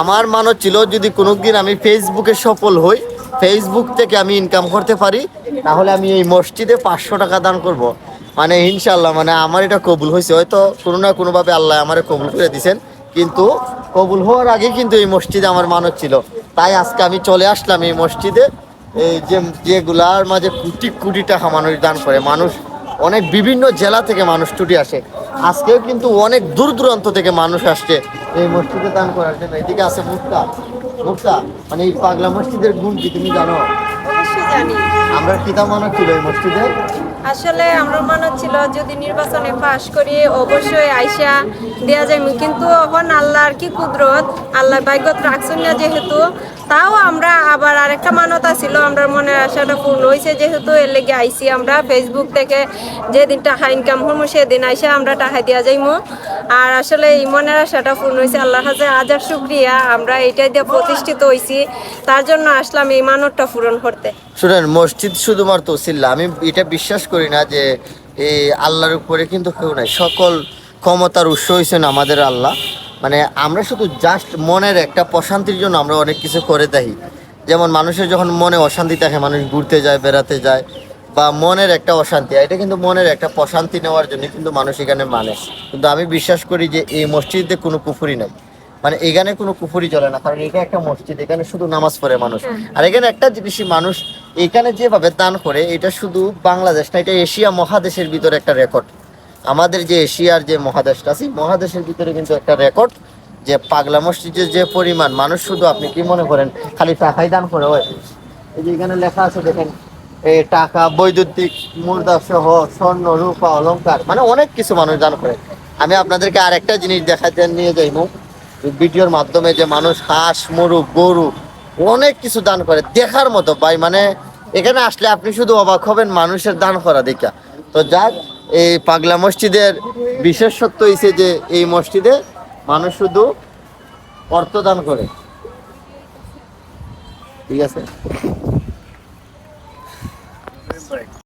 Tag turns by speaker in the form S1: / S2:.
S1: আমার মানত ছিল যদি কোনো দিন আমি ফেসবুকে সফল হই ফেসবুক থেকে আমি ইনকাম করতে পারি, তাহলে আমি এই মসজিদে পাঁচশো টাকা দান করব। মানে ইনশাল্লাহ মানে আমার এটা কবুল হয়েছে। হয়তো কোনো না কোনোভাবে আল্লাহ আমার কবুল করে দিছেন, কিন্তু কবুল হওয়ার আগে কিন্তু এই মসজিদে আমার মানত ছিল। তাই আজকে আমি চলে আসলাম এই মসজিদে। এই যে যেগুলার মাঝে কোটি কোটি টাকা মানুষ দান করে, মানুষ অনেক বিভিন্ন জেলা থেকে মানুষ ছুটি আসে। আজকেও কিন্তু অনেক দূর দূরান্ত থেকে মানুষ আসছে। এই মসজিদে দান করার জন্য। এদিকে আছে মুক্তা মুক্তা মানে এই পাগলা মসজিদের গুণ কি তুমি জানো? আমরা কিতাব মানত ছিল এই মসজিদে।
S2: আসলে আমরা মনে ছিল যদি নির্বাচনে পাশ করি অবশ্যই আইসা দেয়া যায় কিন্তু এখন আল্লাহর কি কুদরত? আল্লাহ ভাগ্যত রাখছেন না যেহেতু। তাও আমরা আবার আরেকটা মানতা ছিল আমরা মনের আশাটা পূর্ণ হয়েছে যেহেতু এর লেগে আইসি আমরা। ফেসবুক থেকে যেদিন টাকা ইনকাম হব সেদিন আইসা আমরা টাকা দেওয়া যাইমু। আর আসলে এই মনের আশাটা পূর্ণ হয়েছে, আল্লাহর কাছে হাজার শুক্রিয়া, আমরা এটাই দিয়ে প্রতিষ্ঠিত হয়েছি। তার জন্য আসলাম এই মানতটা পূরণ করতে।
S1: শুনেন, মসজিদ শুধুমাত্র সিল্লা আমি এটা বিশ্বাস করি না যে এই আল্লাহর উপরে কিন্তু কেউ নাই। সকল ক্ষমতার উৎস হয়েছেন আমাদের আল্লাহ। মানে আমরা শুধু জাস্ট মনের একটা প্রশান্তির জন্য আমরা অনেক কিছু করে থাকি। যেমন মানুষের যখন মনে অশান্তি থাকে, মানুষ ঘুরতে যায়, বেড়াতে যায় বা মনের একটা অশান্তি এটা কিন্তু মনের একটা প্রশান্তি নেওয়ার জন্য কিন্তু মানুষ এখানে মানে। কিন্তু আমি বিশ্বাস করি যে এই মসজিদে কোনো পুকুরি নাই। মানে এখানে কোনো কুফুরি চলে না কারণ এটা একটা মসজিদ এখানে শুধু নামাজ পড়ে মানুষ। আর এখানে একটা জিনিসই মানুষ এখানে যেভাবে দান করে এটা শুধু বাংলাদেশ না এটা এশিয়া মহাদেশের ভিতরে একটা রেকর্ড আমাদের যে এশিয়ার যে মহাদেশটা আছে মহাদেশের ভিতরে কিন্তু একটা রেকর্ড যে পাগলা মসজিদের যে পরিমাণ মানুষ শুধু আপনি কি মনে করেন খালি টাকাই দান করে হয় এই যে এখানে লেখা আছে দেখেন এই টাকা, বৈদ্যুতিক, মুদ্রা সহ স্বর্ণ, রূপা, অলংকার মানে অনেক কিছু মানুষ দান করে। আমি আপনাদেরকে আর একটা জিনিস দেখাতে নিয়ে যাইমু। ভিডিওর মাধ্যমে যে মানুষ হাঁস, মুরগ, গরু, অনেক কিছু দান করে। দেখার মতো ভাই মানে এখানে আসলে আপনি শুধু অবাক হবেন মানুষের দান করা দেখা। তো যাক, এই পাগলা মসজিদের বিশেষত্ব হয়েছে যে এই মসজিদে মানুষ শুধু অর্থ দান করে। ঠিক আছে? for